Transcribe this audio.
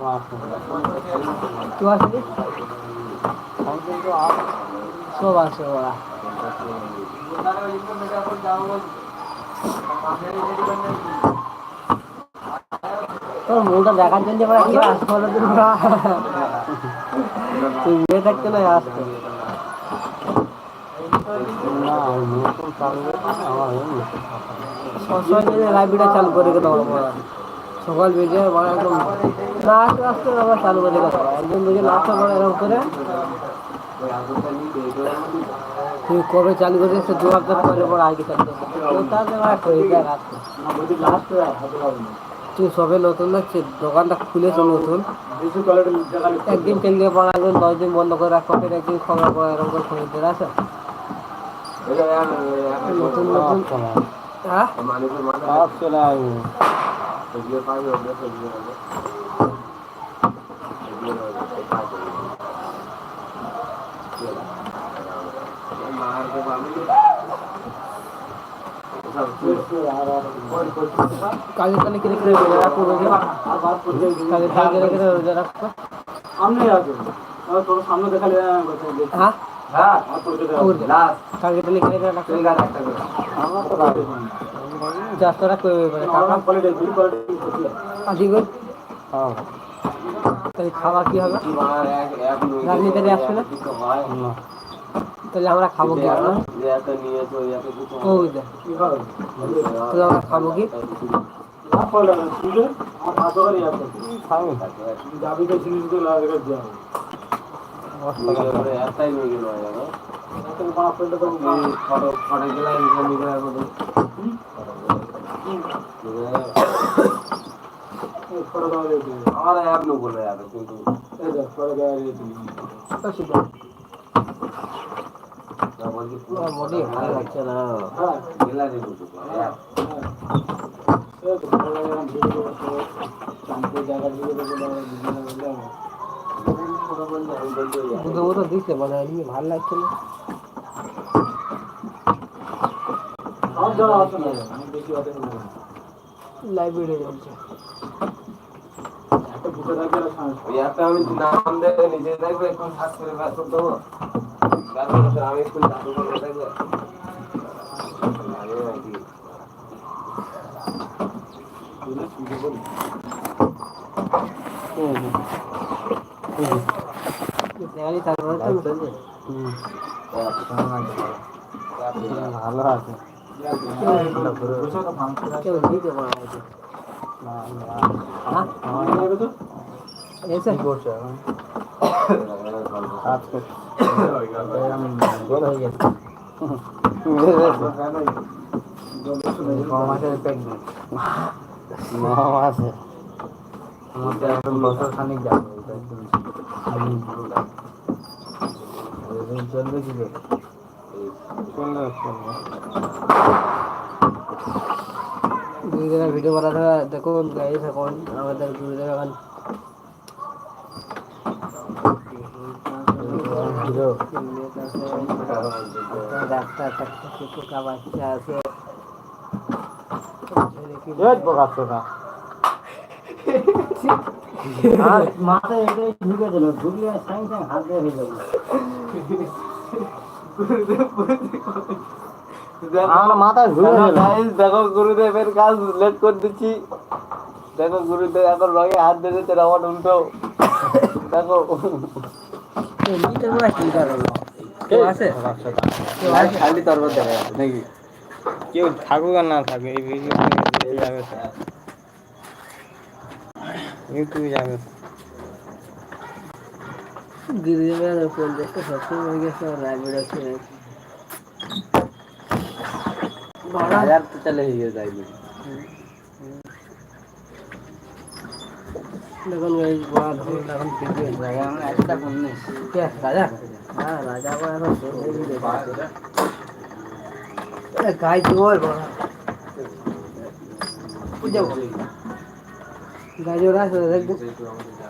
तू আসলি সব আছে ওরা তোর মুখটা দেখার জন্য আমরা কি আসব না তোমরা তুই বিয়ে থাকতে না আসতো সবসময় যদি লাইব্রেরিটা চালু করে রেখে দেবো আমরা সকাল বেজে মানে একদম না। আসতে আসতে আমরা চালু করে দেবো। একদম দুজন আসতে পারে এরকম করে। তুই কবে চালু করে সে দু হাজার পরে পরে আগে চালু তুই সবে নতুন যাচ্ছে দোকানটা খুলেছে নতুন। একদিন তেল দিয়ে পড়া একদিন দশ দিন বন্ধ করে রাখো ফের একদিন খবর পড়া এরকম করে খরিদ্দার আছে? নতুন নতুন। হ্যাঁ Seguiyor falan yolda seguiyor öyle. Seguiyor öyle. Tekrar dönüyor. Gidiyorlar. बाहर के काले काले के निकले हुए जरा को रोज़े काले काले के निकले हुए जरा हमने यार और थोड़ा सामने दिखा लिया हाँ খাওয়া কি হবে? রাজনীতি আসবে না? তাহলে আমরা খাব কি? দে তাহলে আমরা খাব কি? যাবি তো জিনিসগুলো আমার অ্যাপ নো বলে যাবে কিন্তু বডি ভালো লাগছে না গেলা রে বুঝু অ্যাপ দুটো মতো দিচ্ছে মানে এমনি ভালো লাগছে না। লাইব্রেরি চলছে। আমি নাম দেবে নিজে দেখবে একটু সার্চ করে বের দেবো আমি একটু চালু করে দেখবে। লাগে নাকি দেখালি তারপরে তো ভালো আছে হ্যাঁ হয়ে মাসে বছর খানিক যাবে ভিডিও বানাতে দেখুন গাইস এখন আমাদের গুরুদেব এখন ডাক্তার টাক্তার পোকা বাচ্চা আছে এই না আর মাথায় এটাই ঢুকে দিল ঢুকলে সাইন সাইন হাত দিয়ে হয়ে যাবে আমার মাথায় ঢুকে গেল। গাইস দেখো গুরুদেবের কাজ লেট করে দিচ্ছি। দেখো গুরুদেব এখন রঙে হাত দিয়ে দিচ্ছে রবার উল্টো। দেখো। এমনিতে কি কারণ কেউ আছে? খালি তরবার দেখা নাকি? কেউ থাকুক আর না থাকুক এই ভিডিও যাবে ইউটিউবে যাবে গুরুদেবের ফোন দেখতে সবসময় হয়ে গেছে লাইব্রেরি আছে হাজার তো চলে হয়ে যায় দেখুন এই বড় ধরুন এখন ভিডিও একটা ফোন নেই কে রাজা হ্যাঁ রাজা আবার এখন শেষ হয়ে গেছে গাই জোর বড় পূজা গাই জোর আছে দেখব